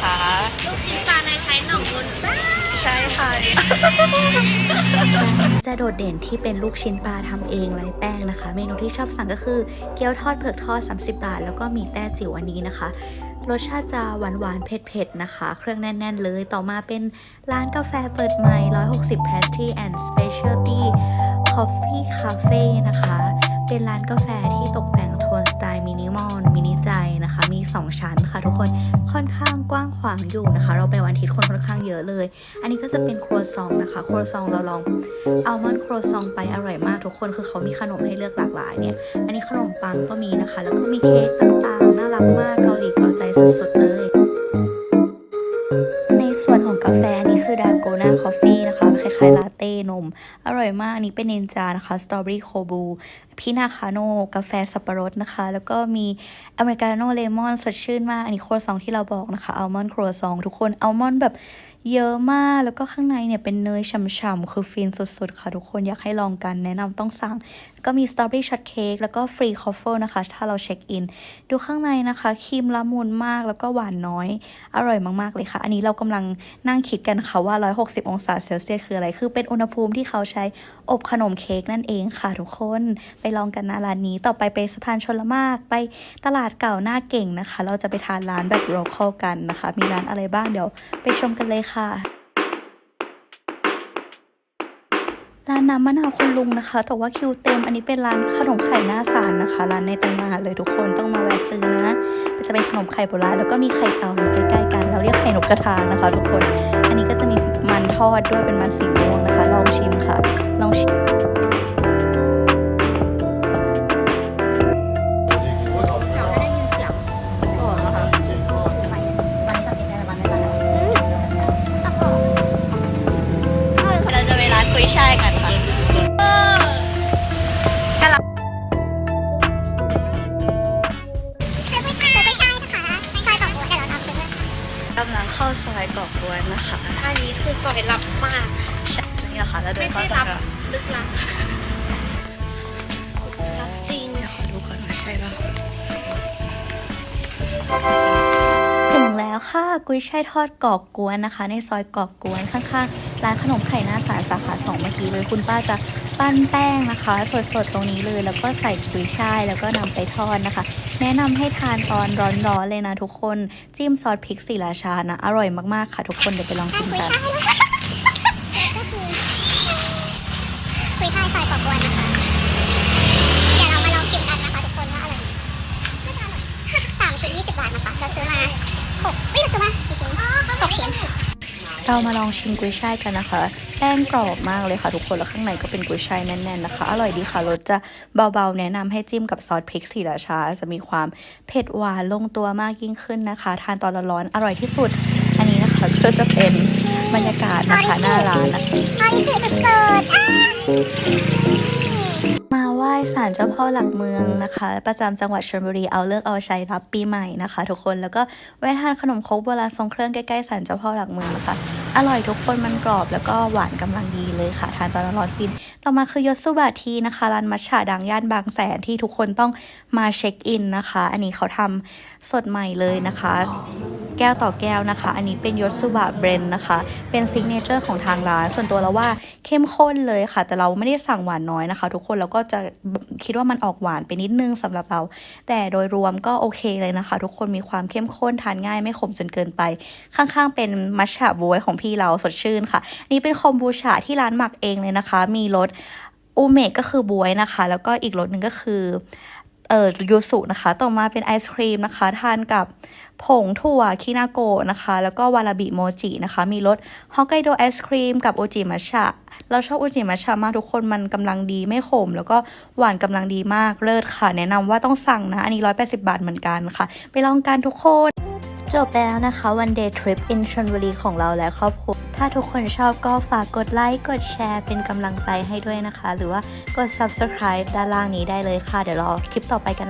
คะลูกชิ้นปลาในใช้หน่องบนบ้าใช่ค่ะ จะโดดเด่นที่เป็นลูกชิ้นปลาทำเองไร้แป้งนะคะ เมนูที่ชอบสั่งก็คือเกี๊ยวทอดเผือกทอด 30 บาท แล้วก็มีแต้จิ๋วอันนี้นะคะรสชาติจะหวานหวานๆเผ็ดๆ นะคะ เครื่องแน่น ๆ เลย ต่อมาเป็นร้านกาแฟเปิดใหม่ 160 Pastry and Specialty Coffee Cafe นะคะ เป็นร้านกาแฟที่ตกแต่งโท 2 ชั้นค่ะ ทุกคนค่อนข้างกว้างขวางอยู่นะคะ เราไปวันอาทิตย์คนค่อนข้างเยอะเลย อันนี้ก็จะเป็นครัวซองนะคะ ครัวซองเราลองอัลมอนด์ครัวซองไปอร่อยมากทุกคนคือเขามีขนมให้เลือกหลากหลายเนี่ย อันนี้ขนมปังก็มีนะคะ แล้วก็มีเค้กต่างๆน่ารักมาก นี้เป็นเนนจานะคะสตรอเบอรี่โคบูพินาคาโนกาแฟสับปะรดนะคะ แล้วก็มีอเมริกาโน่เลมอนสดชื่นมาก อันนี้ครัวซองที่เราบอกนะคะอัลมอนด์ครัวซองทุกคนอัลมอนด์แบบเยอะมาก แล้วก็ข้างในเนี่ยเป็นเนยฉ่ำๆ คือฟินสุดๆ ค่ะทุกคนอยากให้ลองกันแนะนำต้องสั่งก็มีสตรอเบอรี่ช็อตเค้กแล้วก็ฟรีคอฟเฟิลนะคะ ถ้าเราเช็คอิน ดูข้างในนะคะครีมละมุนมากแล้วก็หวานน้อย อร่อยมากๆเลยค่ะ อันนี้เรากำลังนั่งคิดกันค่ะว่า 160 องศาเซลเซียสคืออะไร คือเป็นอุณหภูมิที่เขาใช้อบขนมเค้กนั่นเองค่ะทุกคน ไปลองกันนะร้านนี้ ต่อไปไปสะพานชลมากไปตลาดเก่าหน้าเก่งนะคะ เราจะไปทานร้านแบบโ o คอลกันนะคะ มีร้านอะไรบ้างเดี๋ยวไปชมกันเลยค่ะ ร้านน้ำมะนาวคุณลุงนะคะ แต่ว่าคิวเต็ม อันนี้เป็นร้านขนมไข่หน้าศาลนะคะ ร้านในตำนานเลยทุกคนต้องมาแวะซื้อนะจะเป็นขนมไข่โบราณแล้วก็มีไข่เต่าอยู่ใกล้ๆกันเราเรียกไข่นกกระทานะคะ ทุกคน อันนี้ก็จะมีมันทอดด้วยเป็นมันสีม่วงนะคะ ลองชิมค่ะ ลองชิมาซอยกอกกวนนะคะอันนี้คือซอยลับมากใช่นี่แหละค่ะแล้วเดิไม่นใช่เข้าซลัอบยลึกลับลับจริงเดี๋ยวขอดูก่อนว่าใช่ป่ะถึงแล้วค่ะกุ้ยช่ายทอดกอกกวนนะคะ ในซอยกอกกวนข้างๆร้านขนมไข่หน้าสารสาขาสองเมื่อกี้เลยคุณป้าจะปั้นแป้งนะคะ สดๆตรงนี้เลยแล้วก็ใส่กุ้ยช่ายแล้วก็นำไปทอดนะคะ แนะนำให้ทานตอนร้อนๆเลยนะทุกคน จิ้มซอสพริกสีราชานะ อร่อยมากๆค่ะทุกคน เดี๋ยวไปลองชิมกันก็คือคุยช่ายซอยปอกวนนะคะ เรามาลองชิมกุ้ยช่ายกันนะคะ แป้งกรอบมากเลยค่ะทุกคน แล้วข้างในก็เป็นกุ้ยช่ายแน่นๆนะคะ อร่อยดีค่ะ รสจะเบาๆ แนะนำให้จิ้มกับซอสพริกสีราชา จะมีความเผ็ดหวานลงตัวมากยิ่งขึ้นนะคะ ทานตอนร้อนๆอร่อยที่สุด อันนี้นะคะก็จะเป็นบรรยากาศนะคะหน้าร้านนะคะอริจิสุดมาไหว้ศาลเจ้าพ่อหลักเมืองนะคะ ประจำจังหวัดชลบุรีเอาเลิกเอาใชัยรับปีใหม่นะคะ ทุกคนแล้วก็แวะทานขนมครกโบราณทรงเครื่องใกล้ๆศาลเจ้าพ่อหลักเมืองนะคะ อร่อยทุกคนมันกรอบแล้วก็หวานกำลังดีเลยค่ะ ทานตอนร้อนฟิน ต่อมาคือยศสุบะทีนะคะร้านมัชชาดังย่านบางแสนที่ทุกคนต้องมาเช็คอินนะคะ อันนี้เขาทำสดใหม่เลยนะคะ แก้วต่อแก้วนะคะ อันนี้เป็นยศสุบะเบรนนะคะ เป็นซิกเนเจอร์ของทางร้าน ส่วนตัวเราว่าเข้มข้นเลยค่ะ แต่เราไม่ได้สั่งหวานน้อยนะคะ ทุกคนเราก็จะคิดว่ามันออกหวานไปนิดนึงสำหรับเรา แต่โดยรวมก็โอเคเลยนะคะ ทุกคนมีความเข้มข้นทานง่ายไม่ขมจนเกินไป ข้างๆ เป็นมัชฉะบวยของพี่เราสดชื่นค่ะ นี่เป็นคอมบูชาที่ร้านหมักเองเลยนะคะ มีรสอูเมะก็คือบวยนะคะ แล้วก็อีกรสหนึ่งก็คือ เอ่อยูสุนะคะ ต่อมาเป็นไอศครีมนะคะ ทานกับผงถั่วคินาโกะนะคะ แล้วก็วาราบิโมจินะคะ มีรสฮอกไกโดไอศครีมกับโอจิมัชชะเราชอบโอจิมัชชะมากทุกคนมันกำลังดีไม่ขม แล้วก็หวานกำลังดีมากเลิศค่ะ แนะนำว่าต้องสั่งนะ อันนี้ 180 บาทเหมือนกันค่ะ ไปลองกันทุกคน จบไปแล้วนะคะวันเดย์ทริปอินชลบุรีของเราและครอบครัว ถ้าทุกคนชอบก็ฝากกดไลค์ กดแชร์เป็นกำลังใจให้ด้วยนะคะ หรือว่ากด subscribe ด้านล่างนี้ได้เลยค่ะ เดี๋ยวรอคลิปต่อไปกันนะคะ